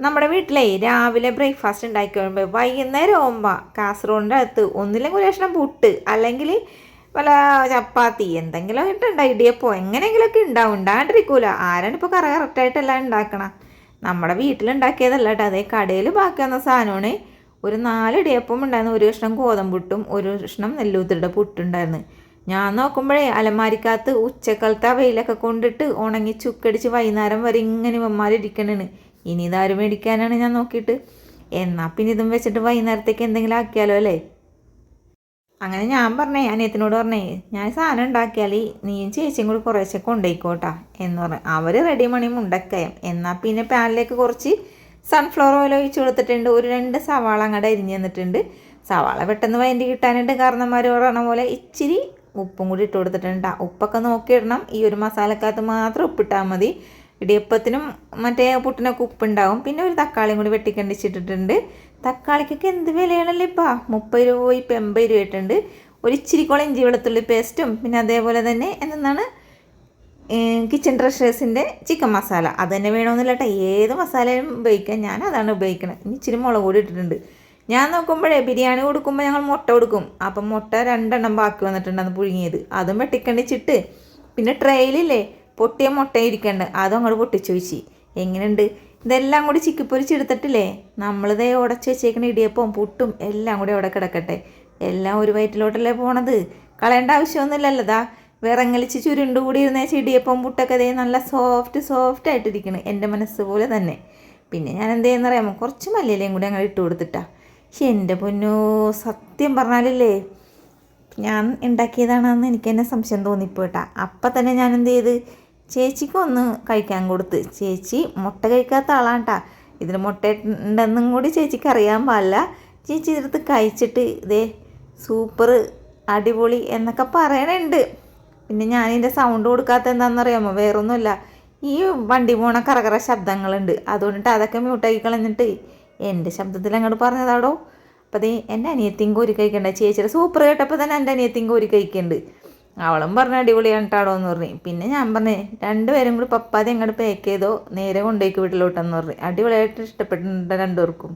നമ്മുടെ വീട്ടിലെ രാവിലെ ബ്രേക്ക്ഫാസ്റ്റ് ഉണ്ടാക്കി വരുമ്പോൾ വൈകുന്നേരം ആകുമ്പോൾ കാസർഗോഡിന്റെ അടുത്ത് ഒന്നില്ലെങ്കിൽ ഒരു പുട്ട് അല്ലെങ്കിൽ വല്ല ചപ്പാത്തി എന്തെങ്കിലും ഇട്ടുണ്ട് ഇടിയപ്പോ എങ്ങനെയെങ്കിലുമൊക്കെ ഉണ്ടാവും. ഉണ്ടാണ്ടിരിക്കൂല ആരാണ് ഇപ്പോൾ കറ കറക്റ്റായിട്ടെല്ലാം ഉണ്ടാക്കണം? നമ്മുടെ വീട്ടിലുണ്ടാക്കിയതല്ല കേട്ടോ. അതേ കടയിൽ ബാക്കി വന്ന സാധനമാണ്. ഒരു നാല് ഇടിയപ്പം ഉണ്ടായിരുന്നു. ഒരു കഷ്ണം ഗോതമ്പുട്ടും ഒരു കഷ്ണം നെല്ലൂത്തിരുടെ പുട്ടുണ്ടായിരുന്നു ഞാൻ നോക്കുമ്പോഴേ അലമാരിക്കകത്ത് ഉച്ചക്കാലത്തെ വെയിലൊക്കെ കൊണ്ടിട്ട് ഉണങ്ങി ചുക്കടിച്ച് വൈകുന്നേരം വരെ ഇങ്ങനെ ഇവന്മാരിരിക്കണേണ്. ഇനി ഇതാര് മേടിക്കാനാണ് ഞാൻ നോക്കിയിട്ട്? എന്നാൽ പിന്നെ ഇതും വെച്ചിട്ട് വൈകുന്നേരത്തേക്ക് എന്തെങ്കിലും ആക്കിയാലോ അല്ലേ? അങ്ങനെ ഞാൻ പറഞ്ഞേ അനിയത്തിനോട് പറഞ്ഞേ ഞാൻ സാധനം ഉണ്ടാക്കിയാൽ നീയും ചേച്ചിയും കൂടി കുറേശ്ശെ കൊണ്ടുപോയിക്കോട്ടാ എന്ന് പറഞ്ഞു. അവർ റെഡി മണി മുണ്ടക്കയം എന്നാൽ പിന്നെ പാനിലേക്ക് കുറച്ച് സൺഫ്ലവർ ഓയിൽ ഒഴിച്ച് കൊടുത്തിട്ടുണ്ട്. ഒരു രണ്ട് സവാള അങ്ങോട്ട് അരിഞ്ഞ് തന്നിട്ടുണ്ട്. സവാള പെട്ടെന്ന് വൈൻഡ് കിട്ടാനുണ്ട്. കാരണന്മാർ പറയണ പോലെ ഇച്ചിരി ഉപ്പും കൂടി ഇട്ട് കൊടുത്തിട്ടുണ്ട് ഉപ്പൊക്കെ നോക്കിയിടണം. ഈ ഒരു മസാലക്കകത്ത് മാത്രം ഉപ്പിട്ടാൽ മതി. ഇടിയപ്പത്തിനും മറ്റേ പുട്ടിനൊക്കെ ഉപ്പുണ്ടാവും. പിന്നെ ഒരു തക്കാളിയും കൂടി വെട്ടിക്കണ്ടിച്ചിട്ടിട്ടുണ്ട്. തക്കാളിക്കൊക്കെ എന്ത് വിലയാണല്ലോ ഇപ്പം? മുപ്പത് രൂപ ഇപ്പം എൺപത് രൂപ ആയിട്ടുണ്ട്. ഒരു ഇച്ചിരി കുളം ഇഞ്ചി വെളുത്തുള്ളി പേസ്റ്റും പിന്നെ അതേപോലെ തന്നെ എന്താണ് കിച്ചൺ ട്രഷേഴ്സിന്റെ ചിക്കൻ മസാല അത് തന്നെ വേണമെന്നില്ല കേട്ടോ ഏത് മസാലയും ഉപയോഗിക്കാം. ഞാൻ അതാണ് ഉപയോഗിക്കുന്നത് ഇനി ഇച്ചിരി മുളക് കൂടി ഇട്ടിട്ടുണ്ട്. ഞാൻ നോക്കുമ്പോഴേ ബിരിയാണി കൊടുക്കുമ്പോൾ ഞങ്ങൾ മുട്ട കൊടുക്കും. അപ്പം മുട്ട രണ്ടെണ്ണം ബാക്കി വന്നിട്ടുണ്ട് അത് പുഴുങ്ങിയത്. അതും വെട്ടിക്കണ്ടിച്ചിട്ട്. പിന്നെ ട്രെയിലില്ലേ പൊട്ടിയ മുട്ട ഇരിക്കണ്ട് അതും അങ്ങോട്ട് പൊട്ടിച്ചു വെച്ച് എങ്ങനെയുണ്ട്? ഇതെല്ലാം കൂടി ചിക്കിപ്പൊരിച്ചെടുത്തിട്ടില്ലേ നമ്മളിതേ ഉടച്ച് വെച്ചേക്കണ ഇടിയപ്പം പുട്ടും എല്ലാം കൂടി അവിടെ കിടക്കട്ടെ. എല്ലാം ഒരു വയറ്റിലോട്ടല്ലേ പോണത്? കളയേണ്ട ആവശ്യമൊന്നുമില്ലല്ലോ ദാ. വിറങ്ങലിച്ച് ചുരുണ്ട് കൂടി ഇരുന്ന ഇടിയപ്പം പുട്ടൊക്കെ ദേ നല്ല സോഫ്റ്റ് സോഫ്റ്റ് ആയിട്ടിരിക്കണം. എന്റെ മനസ്സ് പോലെ തന്നെ. പിന്നെ ഞാൻ എന്ത് ചെയ്യുന്നറിയാമോ കുറച്ച് മല്ലിയിലയും കൂടി അങ്ങനെ ഇട്ട് കൊടുത്തിട്ടാ. പക്ഷെ എന്റെ പൊന്നോ സത്യം പറഞ്ഞാലില്ലേ? ഞാൻ ഉണ്ടാക്കിയതാണെന്ന് എനിക്ക് തന്നെ സംശയം തോന്നിപ്പോട്ടാ അപ്പം തന്നെ ഞാൻ എന്ത് ചെയ്ത്? ചേച്ചിക്ക് ഒന്ന് കഴിക്കാൻ കൊടുത്ത്. ചേച്ചി മുട്ട കഴിക്കാത്ത ആളാണ് കേട്ടോ ഇതിന് മുട്ട ഉണ്ടെന്നും കൂടി ചേച്ചിക്ക് അറിയാൻ പാടില്ല. ചേച്ചി ഇതെടുത്ത് കഴിച്ചിട്ട് ഇതേ സൂപ്പർ അടിപൊളി എന്നൊക്കെ പറയണുണ്ട്. പിന്നെ ഞാൻ ഇതിന്റെ സൗണ്ട് കൊടുക്കാത്ത എന്താണെന്നറിയാമോ? വേറൊന്നുമില്ല. ഈ വണ്ടി പോണ കറകറ ശബ്ദങ്ങളുണ്ട്. അതുകൊണ്ടിട്ട് അതൊക്കെ മ്യൂട്ടാക്കി കളഞ്ഞിട്ട് എന്റെ ശബ്ദത്തിൽ അങ്ങോട്ട് പറഞ്ഞതാടോ? അപ്പോൾ അതേ എന്റെ അനിയത്തിയും കോരി കഴിക്കണ്ട. ചേച്ചിയുടെ സൂപ്പർ കേട്ടപ്പോൾ തന്നെ എന്റെ അനിയത്തിയും കോരി കഴിക്കുന്നുണ്ട് അവളും പറഞ്ഞു അടിപൊളിയാണ് കേട്ടോ എന്ന് പറഞ്ഞു. പിന്നെ ഞാൻ പറഞ്ഞു രണ്ടുപേരും കൂടി പപ്പാതി അങ്ങോട്ട് പാക്ക് ചെയ്തോ നേരെ കൊണ്ടുപോയിക്ക് വീട്ടിലോട്ടെന്ന് പറഞ്ഞു. അടിപൊളിയായിട്ട് ഇഷ്ടപ്പെട്ടിട്ടുണ്ട് രണ്ടുപേർക്കും.